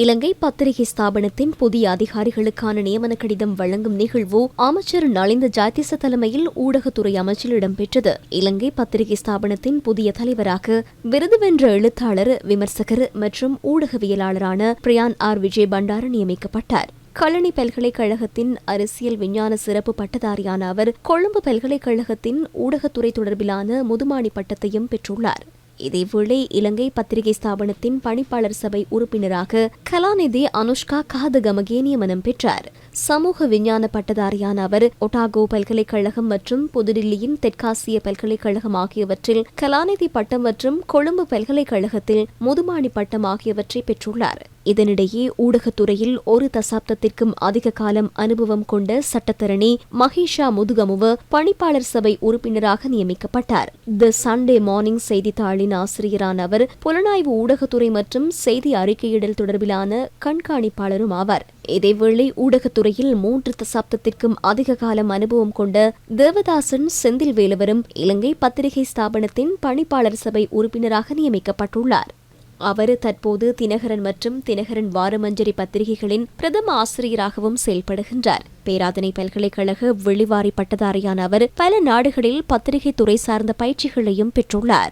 இலங்கை பத்திரிகை ஸ்தாபனத்தின் புதிய அதிகாரிகளுக்கான நியமன கடிதம் வழங்கும் நிகழ்வு அமைச்சர் நலிந்த ஜாத்திச தலைமையில் ஊடகத்துறை அமைச்சில் இடம்பெற்றது. இலங்கை பத்திரிகை ஸ்தாபனத்தின் புதிய தலைவராக விருது வென்ற எழுத்தாளர் விமர்சகர் மற்றும் ஊடகவியலாளரான பிரியான் ஆர். விஜய் பண்டார நியமிக்கப்பட்டார். கழனி பல்கலைக்கழகத்தின் அரசியல் விஞ்ஞான சிறப்பு பட்டதாரியான அவர் கொழும்பு பல்கலைக்கழகத்தின் ஊடகத்துறை தொடர்பிலான முதுமாணி பட்டத்தையும் பெற்றுள்ளார். இதேவேளை இலங்கை பத்திரிகை ஸ்தாபனத்தின் பணிப்பாளர் சபை உறுப்பினராக கலாநிதி அனுஷ்கா காதகமகே நியமனம் பெற்றார். சமூக விஞ்ஞான பட்டதாரியான அவர் ஒட்டாகோ பல்கலைக்கழகம் மற்றும் புதுடில்லியின் தெற்காசிய பல்கலைக்கழகம் ஆகியவற்றில் கலாநிதி பட்டம் மற்றும் கொழும்பு பல்கலைக்கழகத்தில் முதுமாணி பட்டம் ஆகியவற்றை பெற்றுள்ளார். இதனிடையே ஊடகத்துறையில் ஒரு தசாப்தத்திற்கும் அதிக காலம் அனுபவம் கொண்ட சட்டத்தரணி மகேஷா முதுகமுவ பணிப்பாளர் சபை உறுப்பினராக நியமிக்கப்பட்டார். தி சண்டே மார்னிங் செய்தித்தாளின் ஆசிரியரான அவர் புலனாய்வு ஊடகத்துறை மற்றும் செய்தி அறிக்கையிடல் தொடர்பிலான கண்காணிப்பாளரும் ஆவார். இதேவேளை ஊடகத்துறையில் மூன்று தசாப்தத்திற்கும் அதிக காலம் அனுபவம் கொண்ட தேவதாசன் செந்தில் வேலவரும் இலங்கை பத்திரிகை ஸ்தாபனத்தின் பணிப்பாளர் சபை உறுப்பினராக நியமிக்கப்பட்டுள்ளார். அவர் தற்போது தினகரன் மற்றும் தினகரன் வாரமஞ்சரி பத்திரிகைகளின் பிரதம ஆசிரியராகவும் செயல்படுகின்றார். பேராதனை பல்கலைக்கழக வெளிவாரி பட்டதாரியான அவர் பல நாடுகளில் பத்திரிகை துறை சார்ந்த பயிற்சிகளையும் பெற்றுள்ளார்.